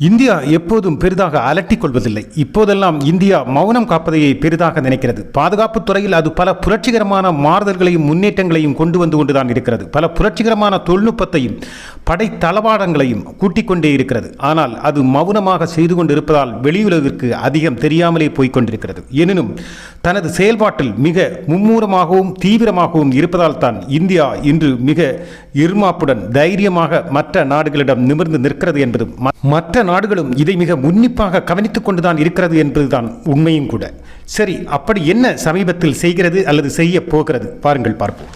India எப்போதும் பெரிதாக அலட்டிக் கொள்வதில்லை. இப்போதெல்லாம் இந்தியா மௌனம் காப்பதையை பெரிதாக நினைக்கிறது. பாதுகாப்புத் துறையில் அது பல புரட்சிகரமான மாறுதல்களையும் முன்னேற்றங்களையும் கொண்டு வந்து கொண்டுதான் இருக்கிறது. பல புரட்சிகரமான தொழில்நுட்பத்தையும் படை தளவாடங்களையும் கூட்டிக் கொண்டே இருக்கிறது. ஆனால் அது மௌனமாக செய்து கொண்டிருப்பதால் வெளியுலகிற்கு அதிகம் தெரியாமலே போய்கொண்டிருக்கிறது எனினும் தனது செயல்பாட்டில் மிக மும்மூரமாகவும் தீவிரமாகவும் இருப்பதால் தான் இந்தியா இன்று மிக இருமாப்புடன் தைரியமாக மற்ற நாடுகளிடம் நிமிர்ந்து நிற்கிறது என்பது ம- மற்ற நாடுகளும் இதை மிக உன்னிப்பாக கவனித்துக் கொண்டுதான் இருக்கிறது என்பதுதான் உண்மையும் கூட. சரி அப்படி என்ன சமீபத்தில் செய்கிறது அல்லது செய்ய போகிறது? பாருங்கள் பார்ப்போம்.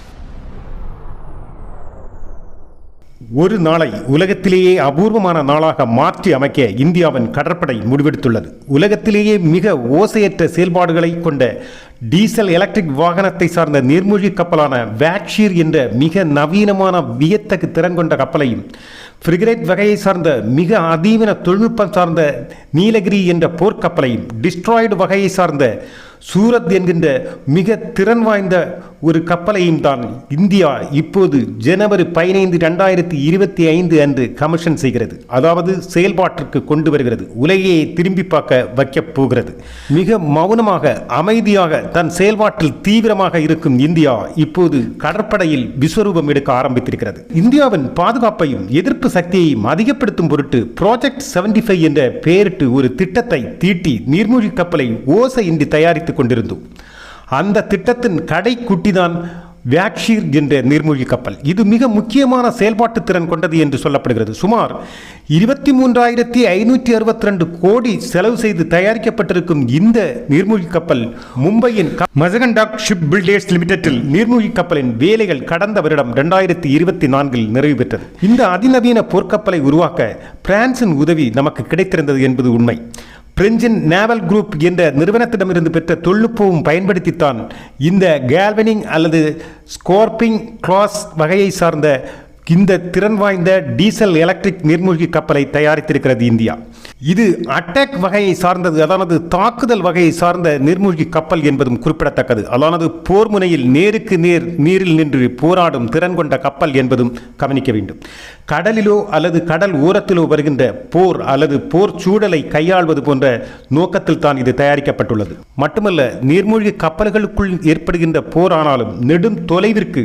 ஒரு நாளை உலகத்திலேயே அபூர்வமான நாளாக மாற்றி அமைக்க இந்தியாவின் கடற்படை முடிவெடுத்துள்ளது. உலகத்திலேயே மிக ஓசையற்ற செயல்பாடுகளை கொண்ட டீசல் எலக்ட்ரிக் வாகனத்தை சார்ந்த நீர்மூழ்கி கப்பலான வேக்ஷீர் என்ற மிக நவீனமான வியத்தகு திறன் கொண்ட கப்பலையும் ஃப்ரிகரேட் வகையை சார்ந்த மிக அதீவன தொழில்நுட்பம் சார்ந்த நீலகிரி என்ற போர்க்கப்பலையும் டிஸ்ட்ராய்டு வகையை சார்ந்த சூரத் என்கின்ற மிக திறன் வாய்ந்த ஒரு கப்பலையும் தான் இந்தியா இப்போது ஜனவரி பதினைந்து ரெண்டாயிரத்தி இருபத்தி ஐந்து அன்று கமிஷன் செய்கிறது. அதாவது செயல்பாட்டிற்கு கொண்டு வருகிறது. உலகையை திரும்பி பார்க்க வைக்கப் போகிறது. மிக மௌனமாக அமைதியாக தன் செயல்பாட்டில் தீவிரமாக இருக்கும் இந்தியா இப்போது கடற்படையில் விஸ்வரூபம் எடுக்க ஆரம்பித்திருக்கிறது. இந்தியாவின் பாதுகாப்பையும் எதிர்ப்பு சக்தியையும் அதிகப்படுத்தும் பொருட்டு ப்ராஜெக்ட் 75 ஃபைவ் என்ற பெயரிட்டு ஒரு திட்டத்தை தீட்டி நீர்மூழ்கி கப்பலை ஓசை இன்றி தயாரித்துக் கொண்டிருந்தோம். அந்த திட்டத்தின் கடைக்குட்டிதான் வேக்ஷீர் என்ற நீர்மூழ்கி கப்பல். இது மிக முக்கியமான செயல்பாட்டு திறன் கொண்டது என்று சொல்லப்படுகிறது. சுமார் இருபத்தி மூன்றாயிரத்தி ஐநூற்றி அறுபத்தி ரெண்டு கோடி செலவு செய்து தயாரிக்கப்பட்டிருக்கும் இந்த நீர்மூழ்கி கப்பல் மும்பையின் மசகண்டாக் ஷிப் பில்டர்ஸ் லிமிடெட்டில் நீர்மூழ்கி கப்பலின் வேலைகள் கடந்த வருடம் ரெண்டாயிரத்தி இருபத்தி நான்கில் நிறைவு பெற்றது. இந்த அதிநவீன போர்க்கப்பலை உருவாக்க பிரான்சின் உதவி நமக்கு கிடைத்திருந்தது என்பது உண்மை. பிரெஞ்சின் நேவல் குரூப் என்ற நிறுவனத்திடமிருந்து பெற்ற தொழில்நுட்பமும் பயன்படுத்தித்தான். இந்த கேல்வனிங் அல்லது ஸ்கோர்பிங் கிளாஸ் வகையை சார்ந்த இந்த திறன் வாய்ந்த டீசல் எலக்ட்ரிக் நீர்மூழ்கி கப்பலை தயாரித்திருக்கிறது இந்தியா. இது அட்டாக் வகையை சார்ந்தது அதானது தாக்குதல் வகையை சார்ந்த நீர்மூழ்கி கப்பல் என்பதும் குறிப்பிடத்தக்கது. அதானது போர் முனையில் நேருக்கு நேர் நீரில் நின்று போராடும் திறன் கொண்ட கப்பல் என்பதும் கவனிக்க வேண்டும். கடலிலோ அல்லது கடல் ஓரத்திலோ வருகின்ற போர் அல்லது போர் சூழலை கையாள்வது போன்ற நோக்கத்தில் தான் இது தயாரிக்கப்பட்டுள்ளது. மட்டுமல்ல நீர்மூழ்கி கப்பல்களுக்குள் ஏற்படுகின்ற போர் ஆனாலும் நெடும் தொலைவிற்கு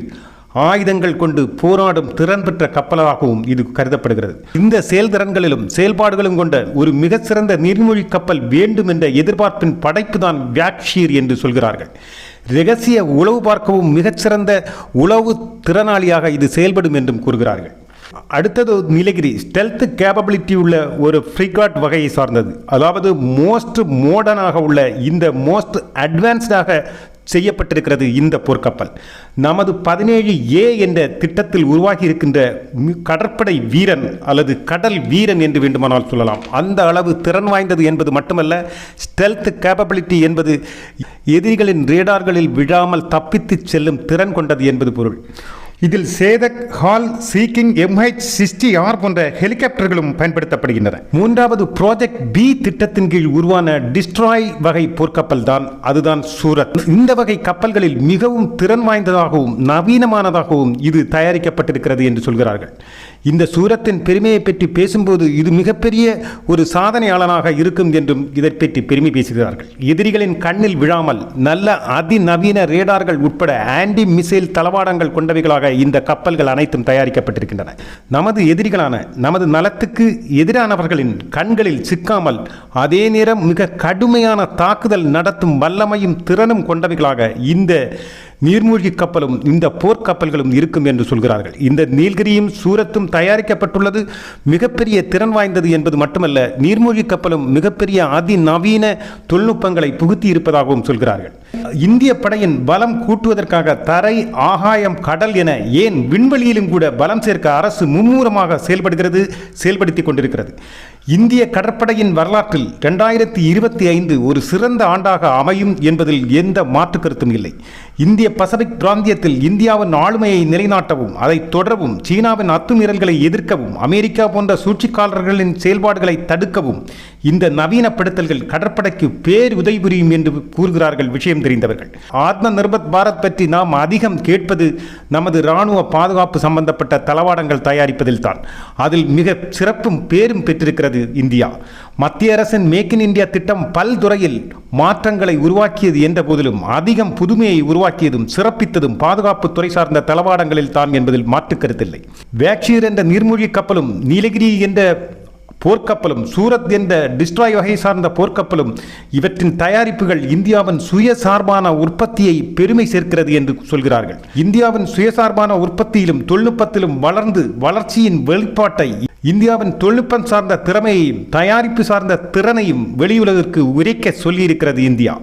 ஆயுதங்கள் கொண்டு போராடும் திறன் பெற்ற கப்பலாகவும் இது கருதப்படுகிறது. இந்த செயல்திறன்களிலும் செயல்பாடுகளும் கொண்ட ஒரு மிகச்சிறந்த நீர்மொழி கப்பல் வேண்டும் என்ற எதிர்பார்ப்பின் படைப்பு தான் வேக்ஷீர் என்று சொல்கிறார்கள். ரகசிய உளவு பார்க்கவும் மிகச்சிறந்த உளவு திறனாளியாக இது செயல்படும் என்றும் கூறுகிறார்கள். அடுத்தது நீலகிரி. ஸ்டெல்த் கேப்பபிலிட்டி உள்ள ஒரு ஃப்ரிகாட் வகையை சார்ந்தது. அதாவது மோஸ்ட் மோடர்னாக உள்ள இந்த மோஸ்ட் அட்வான்ஸ்டாக செய்யப்பட்டிருக்கிறது இந்த போர்க்கப்பல். நமது பதினேழு ஏ என்ற திட்டத்தில் உருவாகி இருக்கின்ற கடற்படை வீரன் அல்லது கடல் வீரன் என்று வேண்டுமானால் சொல்லலாம். அந்த அளவு திறன் வாய்ந்தது என்பது மட்டுமல்ல ஸ்டெல்த் கேப்பபிலிட்டி என்பது எதிரிகளின் ரேடார்களில் விழாமல் தப்பித்துச் செல்லும் திறன் கொண்டது என்பது பொருள். இதில் Chetak HAL Sea King MH sixty R போன்ற ஹெலிகாப்டர்களும் பயன்படுத்தப்படுகின்றன. மூன்றாவது ப்ராஜெக்ட் பி திட்டத்தின் கீழ் உருவான டிஸ்ட்ராய் வகை போர்க்கப்பல் தான். அதுதான் சூரத். இந்த வகை கப்பல்களில் மிகவும் திறன் வாய்ந்ததாகவும் நவீனமானதாகவும் இது தயாரிக்கப்பட்டிருக்கிறது என்று சொல்கிறார்கள். இந்த சூரத்தின் பெருமையை பற்றி பேசும்போது இது மிகப்பெரிய ஒரு சாதனையாளனாக இருக்கும் என்றும் இதை பற்றி பெருமை பேசுகிறார்கள். எதிரிகளின் கண்ணில் விழாமல் நல்ல அதிநவீன ரேடார்கள் உட்பட ஆன்டி மிசைல் தளவாடங்கள் கொண்டவைகளாக இந்த கப்பல்கள் அனைத்தும் தயாரிக்கப்பட்டிருக்கின்றன. நமது எதிரிகளான நமது நலத்துக்கு எதிரானவர்களின் கண்களில் சிக்காமல் அதே நேரம் மிக கடுமையான தாக்குதல் நடத்தும் வல்லமையும் திறனும் கொண்டவைகளாக இந்த நீர்மூழ்கி கப்பலும் இந்த போர்க்கப்பல்களும் இருக்கும் என்று சொல்கிறார்கள். இந்த நீல்கிரியும் சூரத்தும் தயாரிக்கப்பட்டுள்ளது. மிகப்பெரிய திறன் வாய்ந்தது என்பது மட்டுமல்ல நீர்மூழ்கி கப்பலும் மிகப்பெரிய அதிநவீன தொழில்நுட்பங்களை புகுத்தி இருப்பதாகவும் சொல்கிறார்கள். இந்திய படையின் பலம் கூட்டுவதற்காக தரை ஆகாயம் கடல் என ஏன் விண்வெளியிலும் கூட பலம் சேர்க்க அரசு மும்மூரமாக செயல்படுகிறது செயல்படுத்திக் கொண்டிருக்கிறது? இந்திய கடற்படையின் வரலாற்றில் ரெண்டாயிரத்தி இருபத்தி ஐந்து ஒரு சிறந்த ஆண்டாக அமையும் என்பதில் எந்த மாற்று கருத்தும் இல்லை. இந்திய பசிபிக் பிராந்தியத்தில் இந்தியாவின் ஆளுமையை நிலைநாட்டவும் அதை தொடரவும் சீனாவின் அத்துமீறல்களை எதிர்க்கவும் அமெரிக்கா போன்ற சூழ்ச்சிக்காரர்களின் செயல்பாடுகளை தடுக்கவும் இந்த நவீனப்படுத்தல்கள் கடற்படைக்கு பேர் உதவி புரியும் என்று கூறுகிறார்கள் விஷயம் தெரிந்தவர்கள். ஆத்ம நிர்பத் பாரத் பற்றி நாம் அதிகம் கேட்பது நமது இராணுவ பாதுகாப்பு சம்பந்தப்பட்ட தளவாடங்கள் தயாரிப்பதில் தான் அதில் மிக சிறப்பும் பேரும் பெற்றிருக்கிறது இந்தியா. மத்திய அரசின் மேக் இன் இந்தியா திட்டம் பல்துறையில் மாற்றங்களை உருவாக்கியது என்ற போதிலும் அதிகம் புதுமையை உருவாக்கியதும் சிறப்பித்ததும் பாதுகாப்பு துறை சார்ந்த தளவாடங்களில் தான் என்பதில் மாற்றுக் கருத்தில்லை. வேக்ஷீர் என்ற நீர்மூழ்கி கப்பலும் நீலகிரி என்ற போர்க்கப்பலும் சூரத் என்ற டிஸ்ட்ராய் வகை சார்ந்த போர்க்கப்பலும் இவற்றின் தயாரிப்புகள் இந்தியாவின் சுயசார்பான உற்பத்தியை பெருமை சேர்க்கிறது என்று சொல்கிறார்கள். இந்தியாவின் சுயசார்பான உற்பத்தியிலும் தொழில்நுட்பத்திலும் வளர்ந்து வளர்ச்சியின் வெளிப்பாட்டை இந்தியாவின் தொழில்நுட்பம் சார்ந்த திறமையையும் தயாரிப்பு சார்ந்த திறனையும் வெளியுலகிற்கு உரைக்க சொல்லியிருக்கிறது இந்தியா.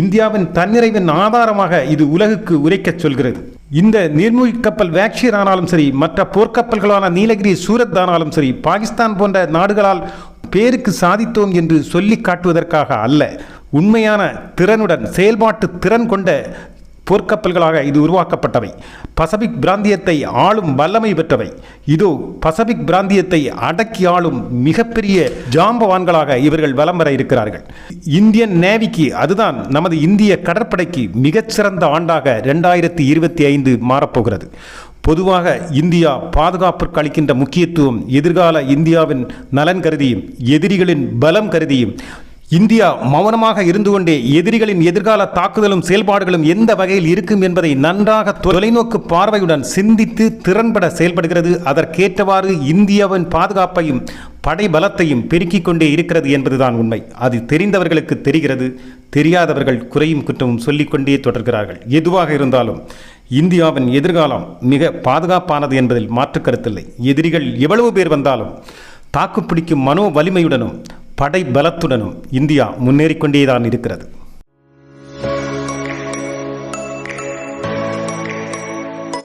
இந்தியாவின் தன்னிறைவின் ஆதாரமாக இது உலகுக்கு உரைக்கச் சொல்கிறது. இந்த நீர்மூழ்கி கப்பல் வேக்ஷீர் ஆனாலும் சரி மற்ற போர்க்கப்பல்களான நீலகிரி சூரத் ஆனாலும் சரி பாகிஸ்தான் போன்ற நாடுகளால் பேருக்கு சாதித்தோம் என்று சொல்லி காட்டுவதற்காக அல்ல. உண்மையான திறனுடன் செயல்பாட்டு திறன் கொண்ட போர்க்கப்பல்களாக இது உருவாக்கப்பட்டவை. பசபிக் பிராந்தியத்தை ஆளும் வல்லமை பெற்றவை. இதோ பசபிக் பிராந்தியத்தை அடக்கி ஆளும் மிகப்பெரிய ஜாம்பவான்களாக இவர்கள் வலம் வர இருக்கிறார்கள். இந்தியன் நேவிக்கு அதுதான் நமது இந்திய கடற்படைக்கு மிகச்சிறந்த ஆண்டாக ரெண்டாயிரத்தி இருபத்தி ஐந்து மாறப்போகிறது. பொதுவாக இந்தியா பாதுகாப்பிற்கு அளிக்கின்ற முக்கியத்துவம் எதிர்கால இந்தியாவின் நலன் கருதியும் எதிரிகளின் பலம் கருதியும் இந்தியா மௌனமாக இருந்து கொண்டே எதிரிகளின் எதிர்கால தாக்குதலும் செயல்பாடுகளும் எந்த வகையில் இருக்கும் என்பதை நன்றாக தொலைநோக்கு பார்வையுடன் சிந்தித்து திறன்பட செயல்படுகிறது. அதற்கேற்றவாறு இந்தியாவின் பாதுகாப்பையும் படை பலத்தையும் பெருக்கிக் கொண்டே இருக்கிறது என்பதுதான் உண்மை. அது தெரிந்தவர்களுக்கு தெரிகிறது தெரியாதவர்கள் குறையும் குற்றமும் சொல்லிக்கொண்டே தொடர்கிறார்கள். எதுவாக இருந்தாலும் இந்தியாவின் எதிர்காலம் மிக பாதுகாப்பானது என்பதில் மாற்று கருத்தில்லை. எதிரிகள் எவ்வளவு பேர் வந்தாலும் தாக்குப்பிடிக்கும் மனோ வலிமையுடனும் படை பலத்துடனும் இந்தியா முன்னேறிக்கொண்டேதான் இருக்கிறது.